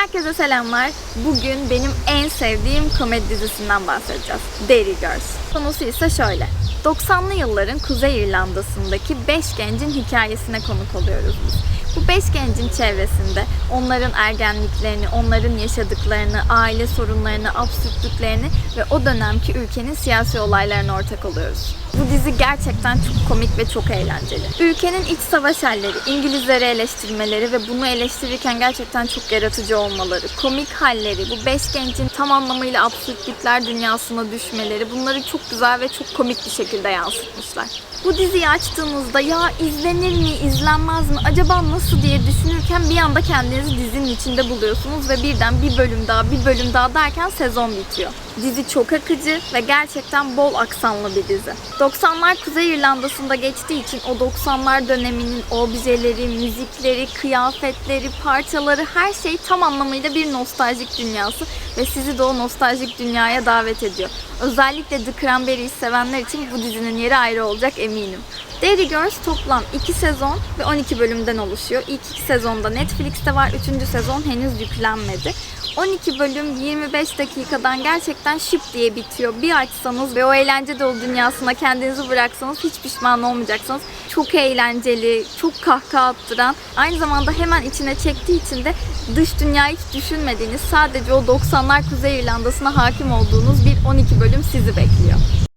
Herkese selamlar. Bugün benim en sevdiğim komedi dizisinden bahsedeceğiz. Derry Girls. Konusu ise şöyle. 90'lı yılların Kuzey İrlanda'sındaki 5 gencin hikayesine konuk oluyoruz biz. Bu 5 gencin çevresinde onların ergenliklerini, onların yaşadıklarını, aile sorunlarını, absürtlüklerini ve o dönemki ülkenin siyasi olaylarına ortak oluyoruz. Bu dizi gerçekten çok komik ve çok eğlenceli. Ülkenin iç savaş halleri, İngilizleri eleştirmeleri ve bunu eleştirirken gerçekten çok yaratıcı olmaları, komik halleri, bu beş gencin tam anlamıyla absürtlükler dünyasına düşmeleri bunları çok güzel ve çok komik bir şekilde yansıtmışlar. Bu diziyi açtığınızda ya izlenir mi, izlenmez mi, acaba nasıl diye düşünürken bir anda kendinizi dizinin içinde buluyorsunuz ve birden bir bölüm daha, bir bölüm daha derken sezon bitiyor. Dizi çok akıcı ve gerçekten bol aksanlı bir dizi. 90'lar Kuzey İrlanda'sında geçtiği için o 90'lar döneminin objeleri, müzikleri, kıyafetleri, parçaları her şey tam anlamıyla bir nostaljik dünyası ve sizi de o nostaljik dünyaya davet ediyor. Özellikle The Cranberries'i sevenler için bu dizinin yeri ayrı olacak eminim. Derry Girls toplam 2 sezon ve 12 bölümden oluşuyor. İlk 2 sezonda Netflix'te var, 3. sezon henüz yüklenmedi. 12 bölüm 25 dakikadan gerçekten şıp diye bitiyor. Bir açsanız ve o eğlence dolu dünyasına kendinizi bıraksanız hiç pişman olmayacaksınız. Çok eğlenceli, çok kahkaha attıran, aynı zamanda hemen içine çektiği için de dış dünyayı hiç düşünmediğiniz, sadece o 90'lar Kuzey İrlanda'sına hakim olduğunuz bir 12 bölüm sizi bekliyor.